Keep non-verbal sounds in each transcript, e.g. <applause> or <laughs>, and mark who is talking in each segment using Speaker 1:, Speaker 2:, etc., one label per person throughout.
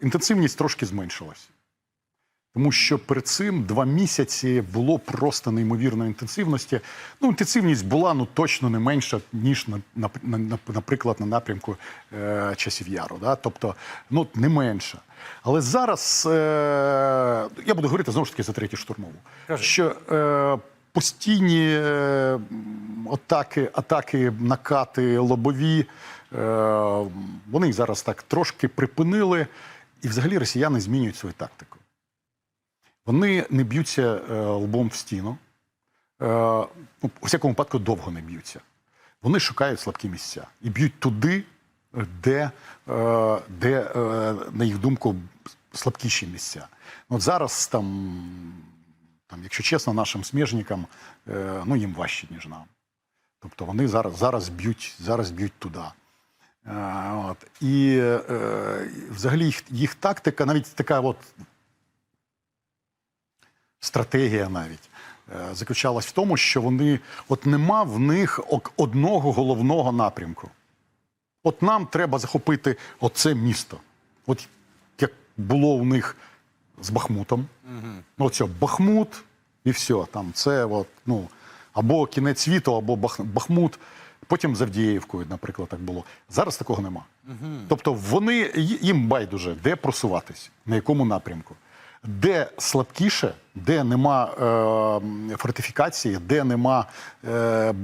Speaker 1: інтенсивність трошки зменшилась. Тому що перед цим два місяці було просто неймовірної інтенсивності. Ну, інтенсивність була ну точно не менша, ніж на, на, на, на- наприклад, на напрямку е, часів яру. Да? Тобто, ну не менша. Але зараз е, я буду говорити знову ж таки за третю штурмову.
Speaker 2: Кажи.
Speaker 1: Що е, постійні е, атаки, атаки, накати, лобові, е, вони їх зараз так трошки припинили, і взагалі росіяни змінюють свою тактику. Вони не б'ються е, лбом в стіну. Е, ну, у всякому випадку довго не б'ються. Вони шукають слабкі місця і б'ють туди, де, е, де е, на їх думку, слабкіші місця. От зараз там, там, якщо чесно, нашим сміжникам, е, ну, їм важче, ніж нам. Тобто вони зараз, зараз, б'ють, зараз б'ють туди. От. І е, взагалі їх, їх тактика, навіть така от стратегія навіть е, заключалась в тому, що вони от нема в них одного головного напрямку. От нам треба захопити оце місто. От як було у них з Бахмутом. Ну, Оце Бахмут і все. Там це от, ну, або кінець світу, або Бахмут. Потім з Авдіївкою, наприклад, так було. Зараз такого нема. Тобто вони їм байдуже, де просуватись, на якому напрямку. Де слабкіше, де нема е, фортифікації, де нема е, е,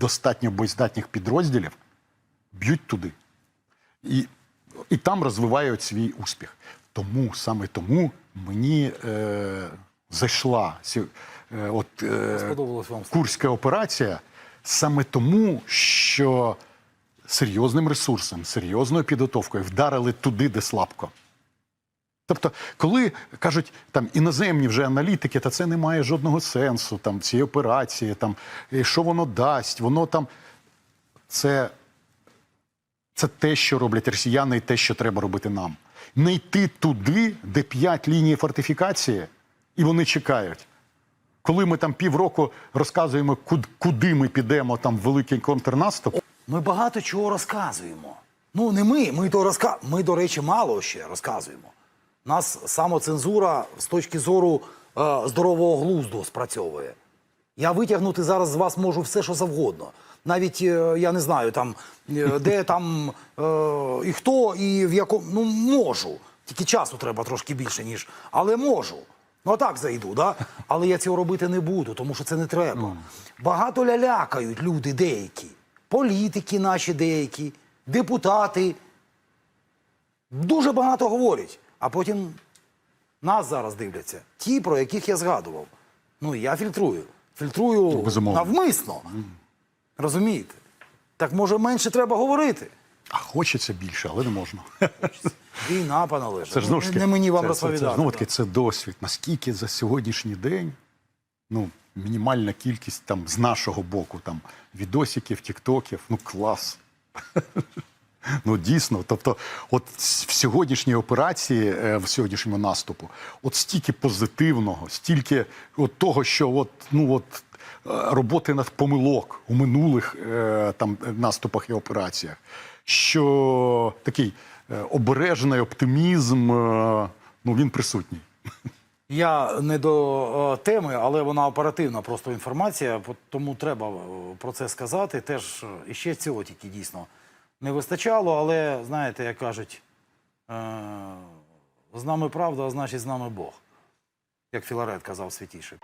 Speaker 1: достатньо боєздатних підрозділів, б'ють туди. І, і там розвивають свій успіх. Тому саме тому мені е, зайшла е, от, е,
Speaker 2: вам
Speaker 1: Курська операція саме тому, що серйозним ресурсом, серйозною підготовкою вдарили туди, де слабко. Тобто, коли кажуть там іноземні вже аналітики, та це не має жодного сенсу, там цієї операції, там що воно дасть, воно там це, це те, що роблять росіяни, і те, що треба робити нам. Не йти туди, де п'ять ліній фортифікації, і вони чекають. Коли ми там півроку розказуємо, куди ми підемо, там в великий контрнаступ,
Speaker 2: Ми багато чого розказуємо. Ну, не ми, ми то розка... Ми, до речі, мало ще розказуємо. Нас самоцензура з точки зору е, здорового глузду спрацьовує. Я витягнути зараз з вас можу все, що завгодно. Навіть е, я не знаю, там, е, де <laughs> там е, і хто, і в якому. Ну, можу. Тільки часу треба трошки більше, ніж. Але можу. Ну, а так зайду, да? але я цього робити не буду, тому що це не треба. Багато лялякають люди деякі, політики наші деякі, депутати. Дуже багато говорять, а потім нас зараз дивляться. Ті, про яких я згадував. Ну, я фільтрую. Фільтрую
Speaker 1: Безумовно.
Speaker 2: навмисно. Розумієте? Так може менше треба говорити.
Speaker 1: Хочеться більше, але не можна.
Speaker 2: Війна, пане Олеже.
Speaker 1: Це ж знову ж таки,
Speaker 2: не мені вам
Speaker 1: це,
Speaker 2: розповідати.
Speaker 1: Це, це, знову таки, це досвід. Наскільки за сьогоднішній день, ну, мінімальна кількість там з нашого боку, там відосиків, тіктоків, ну клас. <laughs> Ну дійсно, тобто, от в сьогоднішній операції, е, в сьогоднішньому наступу, от стільки позитивного, стільки от того, що от, ну от е, роботи над помилок у минулих е, там наступах і операціях, що такий е, обережний оптимізм, е, ну він присутній.
Speaker 2: Я не до е, теми, але вона оперативна просто інформація, тому треба про це сказати. Теж е, і ще цього тільки дійсно не вистачало, але знаєте, як кажуть, з нами правда, а значить з нами Бог. Як Філарет казав святіший.